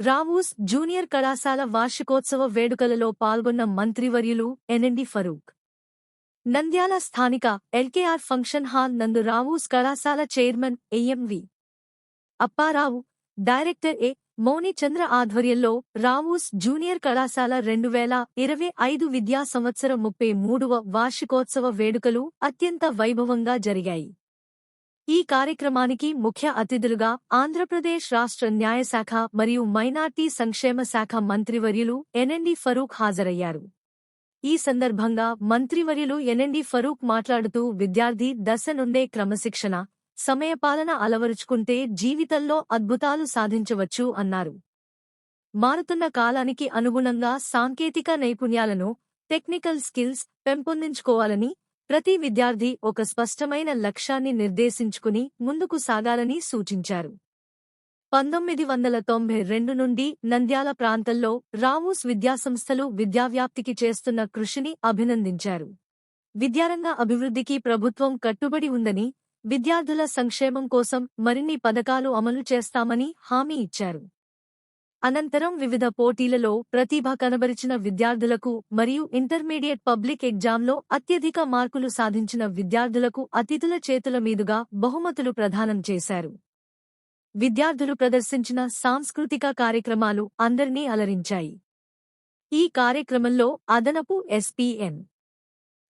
Rao's junior కళాశాల వార్షికోత్సవ వేడుకలలో పాల్గొన్న మంత్రివర్యులు ఎన్ఎండి ఫరూక్. నంద్యాల స్థానిక ఎల్కేఆర్ ఫంక్షన్ హాల్ నందు రావూస్ కళాశాల chairman AMV Apparao director A Mouni Chandra ఆధ్వర్యంలో రావూస్ జూనియర్ కళాశాల రెండు వేల ఇరవై ఐదు విద్యా సంవత్సరం ముప్పై మూడవ వార్షికోత్సవ వేడుకలు అత్యంత వైభవంగా జరిగాయి. ఈ కార్యక్రమానికి ముఖ్య అతిథులుగా ఆంధ్రప్రదేశ్ రాష్ట్ర న్యాయశాఖ మరియు మైనార్టీ సంక్షేమ శాఖ మంత్రివర్యులు ఎన్ఎండి ఫరూక్ హాజరయ్యారు. ఈ సందర్భంగా మంత్రివర్యులు ఎన్ఎండి ఫరూక్ మాట్లాడుతూ విద్యార్థి దశ నుండే క్రమశిక్షణ సమయపాలన అలవరుచుకుంటే జీవితంలో అద్భుతాలు సాధించవచ్చు అన్నారు. మారుతున్న కాలానికి అనుగుణంగా సాంకేతిక నైపుణ్యాలను టెక్నికల్ స్కిల్స్ పెంపొందించుకోవాలని ప్రతి విద్యార్థి ఒక స్పష్టమైన లక్ష్యాన్ని నిర్దేశించుకుని ముందుకు సాగాలని సూచించారు. పంతొమ్మిది వందల తొంభై రెండు నుండి నంద్యాల ప్రాంతంలో రావూస్ విద్యాసంస్థలు విద్యావ్యాప్తికి చేస్తున్న కృషిని అభినందించారు. విద్యారంగ అభివృద్ధికి ప్రభుత్వం కట్టుబడి ఉందని విద్యార్థుల సంక్షేమం కోసం మరిన్ని పథకాలు అమలు చేస్తామని హామీ ఇచ్చారు. అనంతరం వివిధ పోటీలలో ప్రతిభ కనబరిచిన విద్యార్థులకు మరియు ఇంటర్మీడియట్ పబ్లిక్ ఎగ్జామ్లో అత్యధిక మార్కులు సాధించిన విద్యార్థులకు అతిథుల చేతుల మీదుగా బహుమతులు ప్రదానం చేశారు. విద్యార్థులు ప్రదర్శించిన సాంస్కృతిక కార్యక్రమాలు అందరినీ అలరించాయి. ఈ కార్యక్రమంలో అదనపు SPN.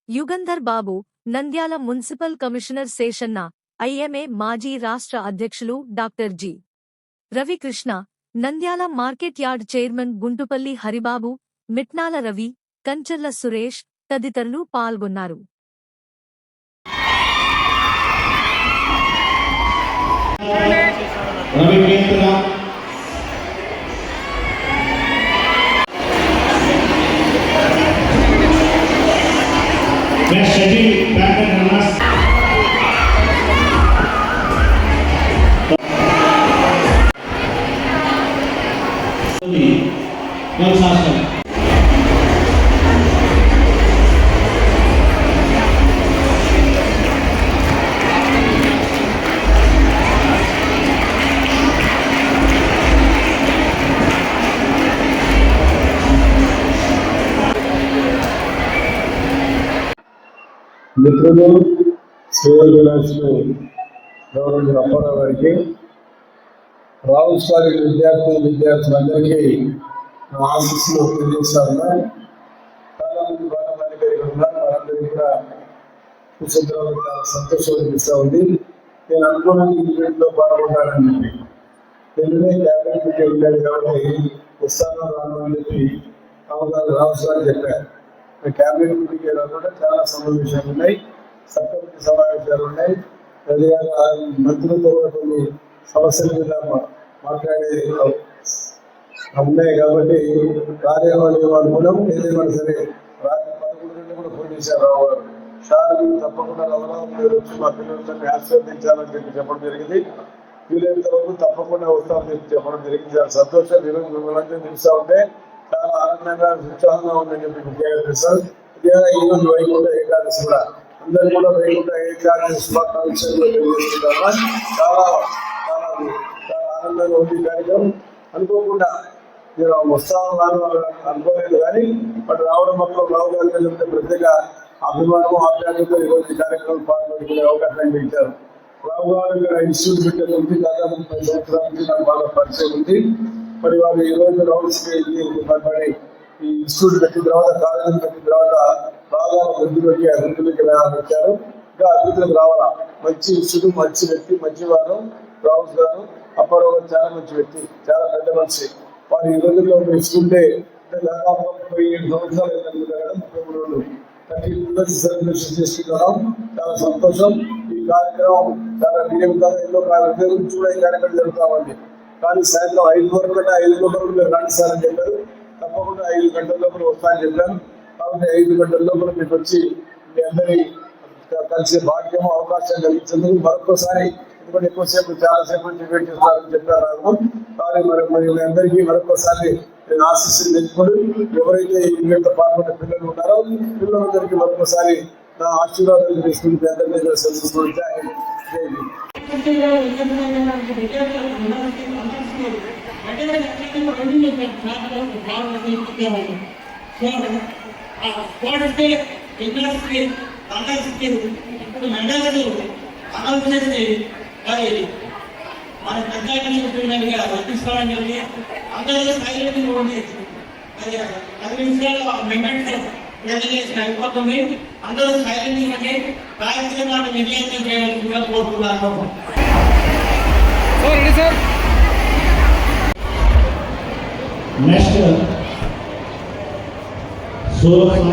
Yugandhar Babu Nandyal municipal commissioner Seshanna IMA మాజీ రాష్ట్ర అధ్యక్షులు doctor G. Ravikrishna Nandyal market yard chairman Guntupalli Haribabu Mitnala Ravi Kancharla Suresh తదితరులు పాల్గొన్నారు Yeah. మిత్రులు శ్రేయోభిలాషులు గవర్నమెంట్ అప్పారావు గారికి రాహుల్ సారి విద్యార్థి విద్యార్థులందరికీ నా ఆశీస్సులు తెలియజేస్తాను. చాలా మంది ఉన్నారు వారందరికీ కూడా చాలా సంతోషం అనిపిస్తూ ఉంది. నేను అనుకోవడానికి ఈవెంట్లో పాల్గొంటానని చెప్పి. తెలుగునే క్యాబినెట్ మీటింగ్ ఉండేది కాబట్టి వస్తాను రాను అని చెప్పి అవగాహన రావు సార్ చెప్పారు. క్యాబినెట్ మీటింగ్ కూడా చాలా సమావేశాలు ఉన్నాయి. సబ్కమిటీ సమావేశాలు ఉన్నాయి. అదేవిధంగా మంత్రులతో కూడా కొన్ని సమస్యల మీద మాట్లాడే ఉన్నాయి కాబట్టి కార్యాలయం అనుకూలం ఏదేమైనా సరే రాత్రి పదకొండు గంటలు కూడా ఫోన్ చేశారు రావు గారు సార్ మీరు తప్పకుండా రవరావు వచ్చి మా పిల్లలతో ఆశీర్వదించాలని చెప్పి చెప్పడం జరిగింది. వీలైనంత వరకు తప్పకుండా వస్తామని చెప్పి చెప్పడం జరిగింది. చాలా సంతోషం. ఈరోజు మిమ్మల్ని చూస్తూ ఉంటే ఆనందంగా ఉత్సాహంగా ఉందని చెప్పి ముఖ్యంగా సార్ ముఖ్యంగా వైకుంఠ ఏకాదశి కూడా. అందరూ కూడా వైకుంఠ ఏకాదశి శుభాకాంక్షలు చాలా చాలా చాలా ఆనందంగా ఉంది కార్యక్రమం. అనుకోకుండా నేను వస్తాను రాను అనుకోలేదు కానీ బట్ రావడం మాత్రం రావు గారు ప్రత్యేక అభిమానం ఆప్యాయతతో ఈరోజు ఈ కార్యక్రమం పాల్గొనుకునే అవకాశం ఇచ్చారు. రావు గారు ఇన్స్టిట్యూట్ పెట్టే ఉంది దాదాపు ముప్పై సంవత్సరాల నుంచి నాకు బాగా పరిచయం ఉంది. మరి వారు ఈ రోజు రౌండ్స్ మరి ఈ ఇన్స్టిట్యూట్ పెట్టిన తర్వాత కాలేజీలు పెట్టిన తర్వాత బాగా అభివృద్ధిలోకి అభివృద్ధిలోకి వచ్చారు ఇంకా అభివృద్ధిలోకి రావాలా? మంచి ఇన్స్టిట్యూట్ మంచి వ్యక్తి మంచి వారు రావు గారు అప్పారావు గారు చాలా మంచి వ్యక్తి చాలా పెద్ద మనిషి. వారు ఈ రోజుల్లో మీ దాదాపు ముప్పై ఏడు సంవత్సరాలు అయిందనుకుంటా కదా ముప్పై మూడు రోజులు. థర్టీ మెంబర్స్ సెలబ్రేషన్ చేసుకుంటున్నాం. చాలా సంతోషం. ఈ కార్యక్రమం చాలా నియమితంగా ఎన్నో కార్యక్రమం గురించి కూడా ఈ కార్యక్రమం జరుగుతామండి కానీ సాయంత్రం ఐదు వరకు ఐదు గంటల మీరు రండి సార్ అని చెప్పారు. తప్పకుండా ఐదు గంటల లోపల వస్తానని చెప్పాను కాబట్టి ఐదు గంటల లోపల మీకు వచ్చి మీ అందరి కలిసే భాగ్యము అవకాశం కలిగించేందుకు మరొకసారి ఎందుకంటే ఎక్కువసేపు చాలాసేపు నుంచి వెయిట్ చేస్తారని చెప్పారు నాకు కానీ మరి మరి మీ అందరికీ మరొకసారి నేను ఆశిస్సులు తెచ్చుకొని ఎవరైతే ఈ పాల్గొన్న పిల్లలు ఉన్నారో పిల్లలందరికీ మరొకసారి నా ఆశీర్వాదాలు తీసుకుని మీ అందరినీ సంతోషం జై హింద్. జై హింద్. వెంటనే పొడిలో ప్రాంతంలో ప్రారంభించేవాళ్ళు సో ఆ స్పోర్ట్స్కి ఇండస్ట్రీ అందరికీ ఇప్పుడు మండలాలు అమలు చేసి మరి మన పెద్దగా వర్తిస్తామని చెప్పి అందరూ సైలెంట్ ఉంది అది పది నిమిషాలు మెమెంట్ ప్రజెంటేషన్ అయిపోతుంది అందరూ సైలెంట్ ఉండి కార్యక్రమాన్ని విజయవంతం చేయాలని కోరుతున్నాను నెక్స్ట్ సూరత్